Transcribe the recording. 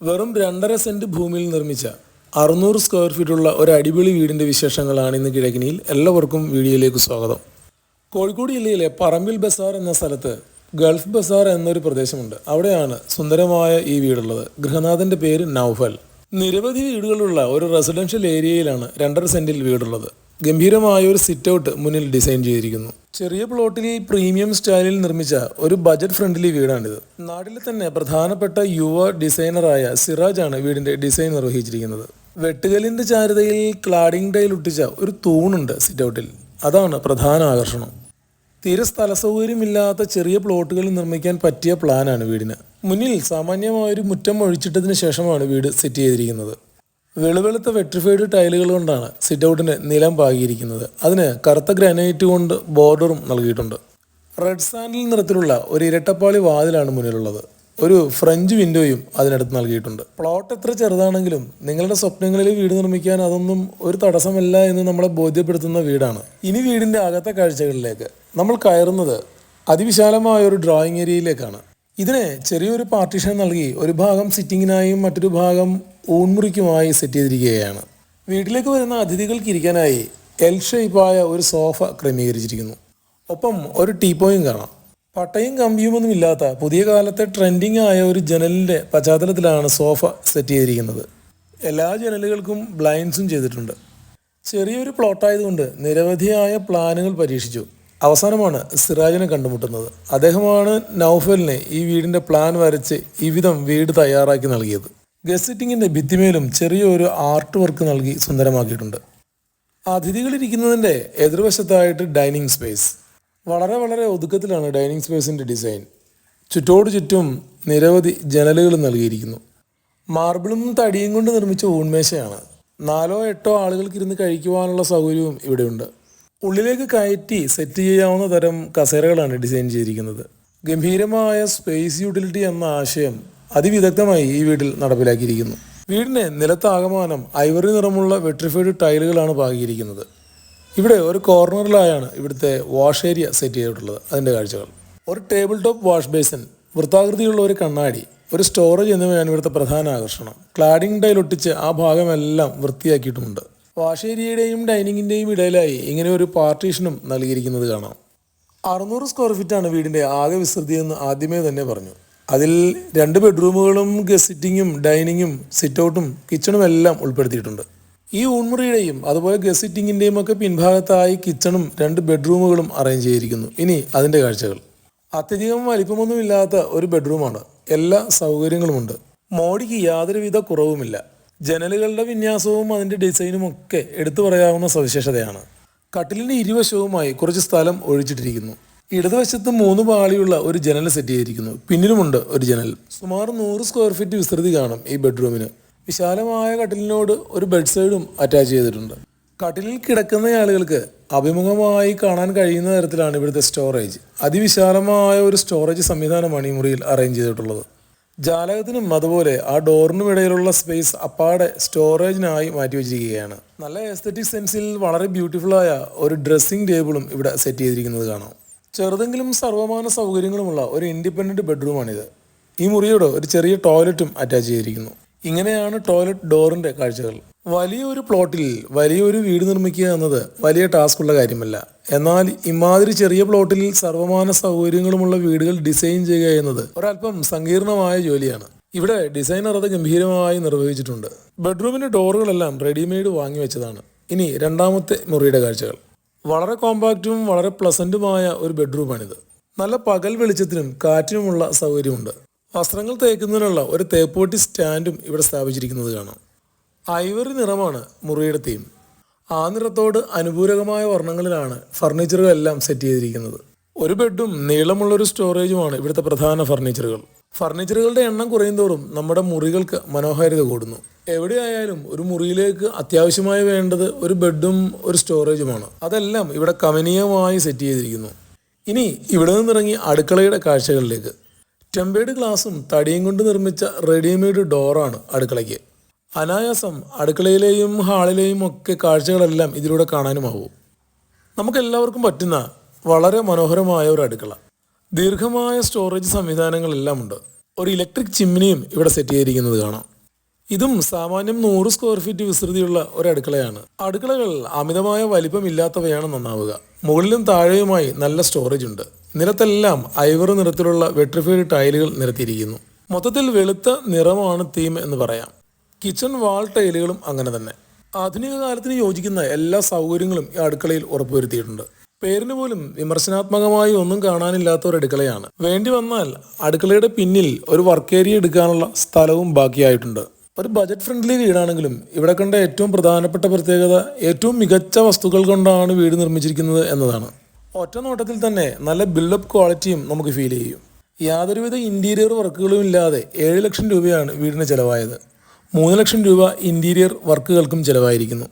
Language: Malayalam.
വെറും രണ്ടര സെന്റ് ഭൂമിയിൽ നിർമ്മിച്ച അറുന്നൂറ് സ്ക്വയർ ഫീറ്റ് ഉള്ള ഒരു അടിപൊളി വീടിന്റെ വിശേഷങ്ങളാണ് ഇന്ന് കിഴക്കിനിയിൽ എല്ലാവർക്കും വീഡിയോയിലേക്ക് സ്വാഗതം. കോഴിക്കോട് ജില്ലയിലെ പറമ്പിൽ ബസാർ എന്ന സ്ഥലത്ത് ഗൾഫ് ബസാർ എന്നൊരു പ്രദേശമുണ്ട്. അവിടെയാണ് സുന്ദരമായ ഈ വീടുള്ളത്. ഗൃഹനാഥന്റെ പേര് നൗഫൽ. നിരവധി വീടുകളുള്ള ഒരു റെസിഡൻഷ്യൽ ഏരിയയിലാണ് രണ്ടര സെന്റിൽ വീടുള്ളത്. ഗംഭീരമായ ഒരു സിറ്റ് ഔട്ട് മുന്നിൽ ഡിസൈൻ ചെയ്തിരിക്കുന്നു. ചെറിയ പ്ലോട്ടിൽ പ്രീമിയം സ്റ്റൈലിൽ നിർമ്മിച്ച ഒരു ബജറ്റ് ഫ്രണ്ട്ലി വീടാണിത്. നാട്ടിലെ തന്നെ പ്രധാനപ്പെട്ട യുവ ഡിസൈനറായ സിറാജ് ആണ് വീടിന്റെ ഡിസൈൻ നിർവഹിച്ചിരിക്കുന്നത്. വെട്ടുകലിന്റെ ചാരുതയിൽ ക്ലാഡിംഗ് ടൈൽ ഒട്ടിച്ച ഒരു തൂണുണ്ട് സിറ്റ് ഔട്ടിൽ അതാണ് പ്രധാന ആകർഷണം. തീരെ സ്ഥല സൗകര്യമില്ലാത്ത ചെറിയ പ്ലോട്ടുകളിൽ നിർമ്മിക്കാൻ പറ്റിയ പ്ലാനാണ് വീടിന്. മുന്നിൽ സാമാന്യമായൊരു മുറ്റം ഒഴിച്ചിട്ടതിന് ശേഷമാണ് വീട് സെറ്റ് ചെയ്തിരിക്കുന്നത്. വെളുവെളുത്ത വെട്രിഫൈഡ് ടൈലുകൾ കൊണ്ടാണ് സിറ്റൗട്ടിന് നിലം പാകിയിരിക്കുന്നത്. അതിന് കറുത്ത ഗ്രാനൈറ്റ് കൊണ്ട് ബോർഡറും നൽകിയിട്ടുണ്ട്. റെഡ് സാൻഡിൽ നിറത്തിലുള്ള ഒരു ഇരട്ടപ്പാളി വാതിലാണ് മുന്നിലുള്ളത്. ഒരു ഫ്രഞ്ച് വിൻഡോയും അതിനടുത്ത് നൽകിയിട്ടുണ്ട്. പ്ലോട്ട് എത്ര ചെറുതാണെങ്കിലും നിങ്ങളുടെ സ്വപ്നങ്ങളിൽ വീട് നിർമ്മിക്കാൻ അതൊന്നും ഒരു തടസ്സമല്ല എന്ന് നമ്മളെ ബോധ്യപ്പെടുത്തുന്ന വീടാണ്. ഇനി വീടിന്റെ അകത്തെ കാഴ്ചകളിലേക്ക്. നമ്മൾ കയറുന്നത് അതിവിശാലമായ ഒരു ഡ്രോയിങ് ഏരിയയിലേക്കാണ്. ഇതിനെ ചെറിയൊരു പാർട്ടീഷൻ നൽകി ഒരു ഭാഗം സിറ്റിങ്ങിനായും മറ്റൊരു ഭാഗം ഊൺമുറിക്കുമായി സെറ്റ് ചെയ്തിരിക്കുകയാണ്. വീട്ടിലേക്ക് വരുന്ന അതിഥികൾക്ക് ഇരിക്കാനായി എൽ ഷേപ്പായ ഒരു സോഫ ക്രമീകരിച്ചിരിക്കുന്നു. ഒപ്പം ഒരു ടീപ്പോയും കാണാം. പട്ടയും കമ്പിയുമൊന്നും ഇല്ലാത്ത പുതിയ കാലത്തെ ട്രെൻഡിങ് ആയ ഒരു ജനലിന്റെ പശ്ചാത്തലത്തിലാണ് സോഫ സെറ്റ് ചെയ്തിരിക്കുന്നത്. എല്ലാ ജനലുകൾക്കും ബ്ലൈൻഡ്സും ചെയ്തിട്ടുണ്ട്. ചെറിയൊരു പ്ലോട്ടായതുകൊണ്ട് നിരവധിയായ പ്ലാനുകൾ പരീക്ഷിച്ചു. അവസാനമാണ് സിറാജിനെ കണ്ടുമുട്ടുന്നത്. അദ്ദേഹമാണ് നൗഫലിനെ ഈ വീടിന്റെ പ്ലാൻ വരച്ച് ഈ വീട് തയ്യാറാക്കി നൽകിയത്. ഗസറ്റിങ്ങിന്റെ ഭിത്തിമേലും ചെറിയൊരു ആർട്ട് വർക്ക് നൽകി സുന്ദരമാക്കിയിട്ടുണ്ട്. അതിഥികളിരിക്കുന്നതിന്റെ എതിർവശത്തായിട്ട് ഡൈനിങ് സ്പേസ്. വളരെ വളരെ ഒതുക്കത്തിലാണ് ഡൈനിങ് സ്പേസിന്റെ ഡിസൈൻ. ചുറ്റോട് ചുറ്റും നിരവധി ജനലുകൾ നൽകിയിരിക്കുന്നു. മാർബിളും തടിയും കൊണ്ട് നിർമ്മിച്ച ഊൺമേശയാണ്. നാലോ എട്ടോ ആളുകൾക്ക് ഇരുന്ന് കഴിക്കുവാനുള്ള സൗകര്യവും ഇവിടെയുണ്ട്. ഉള്ളിലേക്ക് കയറ്റി സെറ്റ് ചെയ്യാവുന്ന തരം കസേരകളാണ് ഡിസൈൻ ചെയ്തിരിക്കുന്നത്. ഗംഭീരമായ സ്പേസ് യൂട്ടിലിറ്റി എന്ന ആശയം അതിവിദഗ്ധമായി ഈ വീട്ടിൽ നടപ്പിലാക്കിയിരിക്കുന്നു. വീടിന് നിലത്താകമാനം ഐവറി നിറമുള്ള വെട്രിഫൈഡ് ടൈലുകളാണ് പാകിയിരിക്കുന്നത്. ഇവിടെ ഒരു കോർണറിലായാണ് ഇവിടുത്തെ വാഷ് ഏരിയ സെറ്റ് ചെയ്തിട്ടുള്ളത്. അതിന്റെ കാഴ്ചകൾ. ഒരു ടേബിൾ ടോപ്പ് വാഷ് ബേസിൻ വൃത്താകൃതിയുള്ള ഒരു കണ്ണാടി ഒരു സ്റ്റോറേജ് എന്നിവയാണ് ഇവിടുത്തെ പ്രധാന ആകർഷണം. ക്ലാഡിംഗ് ടൈൽ ഒട്ടിച്ച് ആ ഭാഗമെല്ലാം വൃത്തിയാക്കിയിട്ടുമുണ്ട്. വാഷ് ഏരിയയുടെയും ഡൈനിങ്ങിന്റെയും ഇടയിലായി ഇങ്ങനെ ഒരു പാർട്ടീഷനും നൽകിയിരിക്കുന്നത് കാണാം. അറുന്നൂറ് സ്ക്വയർ ഫീറ്റാണ് വീടിന്റെ ആകെ വിസ്തൃതി എന്ന് ആദ്യമേ തന്നെ പറഞ്ഞു. അതിൽ രണ്ട് ബെഡ്റൂമുകളും ഗസിറ്റിങ്ങും സിറ്റിങ്ങും ഡൈനിങ്ങും സിറ്റൗട്ടും കിച്ചണും എല്ലാം ഉൾപ്പെടുത്തിയിട്ടുണ്ട്. ഈ ഊൺമുറിയുടെയും അതുപോലെ ഗസിറ്റിങ്ങിന്റെയും ഒക്കെ പിൻഭാഗത്തായി കിച്ചണും രണ്ട് ബെഡ്റൂമുകളും അറേഞ്ച് ചെയ്തിരിക്കുന്നു. ഇനി അതിന്റെ കാഴ്ചകൾ. അത്യധികം വലിപ്പമൊന്നുമില്ലാത്ത ഒരു ബെഡ്റൂമാണ്. എല്ലാ സൗകര്യങ്ങളുമുണ്ട്. മോഡിക്ക് യാതൊരുവിധ കുറവുമില്ല. ജനലുകളുടെ വിന്യാസവും അതിന്റെ ഡിസൈനും ഒക്കെ എടുത്തു പറയാവുന്ന സവിശേഷതയാണ്. കട്ടിലിന്റെ ഇരുവശവുമായി കുറച്ച് സ്ഥലം ഒഴിച്ചിട്ടിരിക്കുന്നു. ഇടതുവശത്ത് മൂന്ന് പാളിയുള്ള ഒരു ജനൽ സെറ്റ് ചെയ്തിരിക്കുന്നു. പിന്നിലുമുണ്ട് ഒരു ജനൽ. സുമാർ നൂറ് സ്ക്വയർ ഫീറ്റ് വിസ്തൃതി കാണും ഈ ബെഡ്റൂമിന് വിശാലമായ കട്ടിലിനോട് ഒരു ബെഡ് സൈഡും അറ്റാച്ച് ചെയ്തിട്ടുണ്ട്. കട്ടിലിൽ കിടക്കുന്ന ആളുകൾക്ക് അഭിമുഖമായി കാണാൻ കഴിയുന്ന തരത്തിലാണ് ഇവിടുത്തെ സ്റ്റോറേജ് അതിവിശാലമായ ഒരു സ്റ്റോറേജ് സംവിധാനമാണ് ഈ മുറിയിൽ അറേഞ്ച് ചെയ്തിട്ടുള്ളത്. ജാലകത്തിനും അതുപോലെ ആ ഡോറിനും ഇടയിലുള്ള സ്പേസ് അപ്പാടെ സ്റ്റോറേജിനായി മാറ്റിവെച്ചിരിക്കുകയാണ് നല്ല എസ്തറ്റിക് സെൻസിൽ വളരെ ബ്യൂട്ടിഫുള്ളായ ഒരു ഡ്രസ്സിംഗ് ടേബിളും ഇവിടെ സെറ്റ് ചെയ്തിരിക്കുന്നത് കാണാം. ചെറുതെങ്കിലും സർവമാന സൗകര്യങ്ങളുമുള്ള ഒരു ഇൻഡിപെൻഡന്റ് ബെഡ്റൂമാണിത്. ഈ മുറിയോട് ഒരു ചെറിയ ടോയ്ലറ്റും അറ്റാച്ച് ചെയ്തിരിക്കുന്നു. ഇങ്ങനെയാണ് ടോയ്ലറ്റ് ഡോറിന്റെ കാഴ്ചകൾ. വലിയൊരു പ്ലോട്ടിൽ വലിയൊരു വീട് നിർമ്മിക്കുക എന്നത് വലിയ ടാസ്ക്കുള്ള കാര്യമല്ല. എന്നാൽ ഇമാതിരി ചെറിയ പ്ലോട്ടിൽ സർവമാന സൗകര്യങ്ങളുമുള്ള വീടുകൾ ഡിസൈൻ ചെയ്യുക എന്നത് ഒരല്പം സങ്കീർണമായ ജോലിയാണ്. ഇവിടെ ഡിസൈനർ അത് ഗംഭീരമായി നിർവഹിച്ചിട്ടുണ്ട്. ബെഡ്റൂമിന്റെ ഡോറുകളെല്ലാം റെഡിമെയ്ഡ് വാങ്ങി വെച്ചതാണ്. ഇനി രണ്ടാമത്തെ മുറിയുടെ കാഴ്ചകൾ. വളരെ കോമ്പാക്റ്റും വളരെ പ്ലസന്റുമായ ഒരു ബെഡ്റൂമാണിത് നല്ല പകൽ വെളിച്ചത്തിനും കാറ്റിനുമുള്ള സൗകര്യമുണ്ട്. വസ്ത്രങ്ങൾ തേക്കുന്നതിനുള്ള ഒരു തേപ്പോട്ടി സ്റ്റാൻഡും ഇവിടെ സ്ഥാപിച്ചിരിക്കുന്നത് കാണാം. ഐവറി നിറമാണ് മുറിയുടെ തീം ആ നിറത്തോട് അനുപൂരകമായ വർണങ്ങളിലാണ് ഫർണിച്ചറുകളെല്ലാം സെറ്റ് ചെയ്തിരിക്കുന്നത്. ഒരു ബെഡും നീളമുള്ളൊരു സ്റ്റോറേജുമാണ് ഇവിടുത്തെ പ്രധാന ഫർണിച്ചറുകൾ ഫർണിച്ചറുകളുടെ എണ്ണം കുറയുന്തോറും നമ്മുടെ മുറികൾക്ക് മനോഹാരിത കൂടുന്നു. എവിടെയായാലും ഒരു മുറിയിലേക്ക് അത്യാവശ്യമായി വേണ്ടത് ഒരു ബെഡും ഒരു സ്റ്റോറേജുമാണ്. അതെല്ലാം ഇവിടെ കമനീയമായി സെറ്റ് ചെയ്തിരിക്കുന്നു. ഇനി ഇവിടെ നിന്നിറങ്ങി അടുക്കളയുടെ കാഴ്ചകളിലേക്ക്. ടെമ്പേഡ് ഗ്ലാസും തടിയും കൊണ്ട് നിർമ്മിച്ച റെഡിമെയ്ഡ് ഡോറാണ് അടുക്കളയ്ക്ക്. അനായാസം അടുക്കളയിലെയും ഹാളിലെയും ഒക്കെ കാഴ്ചകളെല്ലാം ഇതിലൂടെ കാണാനുമാവും. നമുക്കെല്ലാവർക്കും പറ്റുന്ന വളരെ മനോഹരമായ ഒരു അടുക്കള. ദീർഘമായ സ്റ്റോറേജ് സംവിധാനങ്ങളെല്ലാം ഉണ്ട് ഒരു ഇലക്ട്രിക് ചിമ്മിനിയും ഇവിടെ സെറ്റ് ചെയ്തിരിക്കുന്നത് കാണാം. ഇതും സാമാന്യം നൂറ് സ്ക്വയർ ഫീറ്റ് വിസ്തൃതിയുള്ള ഒരു അടുക്കളയാണ്. അടുക്കളകൾ അമിതമായ വലിപ്പമില്ലാത്തവയാണ് നന്നാവുക. മുകളിലും താഴെയുമായി നല്ല സ്റ്റോറേജ് ഉണ്ട്. നിലത്തെല്ലാം ഐവർ നിറത്തിലുള്ള വെട്രിഫൈഡ് ടൈലുകൾ നിരത്തിയിരിക്കുന്നു. മൊത്തത്തിൽ വെളുത്ത നിറമാണ് തീം എന്ന് പറയാം. കിച്ചൺ വാൾ ടൈലുകളും അങ്ങനെ തന്നെ. ആധുനിക കാലത്തിന് യോജിക്കുന്ന എല്ലാ സൗകര്യങ്ങളും ഈ അടുക്കളയിൽ ഉറപ്പുവരുത്തിയിട്ടുണ്ട്. പേരിന് പോലും വിമർശനാത്മകമായി ഒന്നും കാണാനില്ലാത്ത ഒരു അടുക്കളയാണ്. വേണ്ടി വന്നാൽ അടുക്കളയുടെ പിന്നിൽ ഒരു വർക്ക് ഏരിയ എടുക്കാനുള്ള സ്ഥലവും ബാക്കിയായിട്ടുണ്ട്. ഒരു ബജറ്റ് ഫ്രണ്ട്ലി വീടാണെങ്കിലും ഇവിടെ കണ്ട ഏറ്റവും പ്രധാനപ്പെട്ട പ്രത്യേകത ഏറ്റവും മികച്ച വസ്തുക്കൾ കൊണ്ടാണ് വീട് നിർമ്മിച്ചിരിക്കുന്നത് എന്നതാണ്. ഒറ്റ നോട്ടത്തിൽ തന്നെ നല്ല ബിൽഡപ്പ് ക്വാളിറ്റിയും നമുക്ക് ഫീൽ ചെയ്യും. യാതൊരുവിധ ഇന്റീരിയർ വർക്കുകളും ഇല്ലാതെ ഏഴ് ലക്ഷം രൂപയാണ് വീടിന് ചിലവായത്. മൂന്ന് ലക്ഷം രൂപ ഇന്റീരിയർ വർക്കുകൾക്കും ചെലവായിരിക്കുന്നു.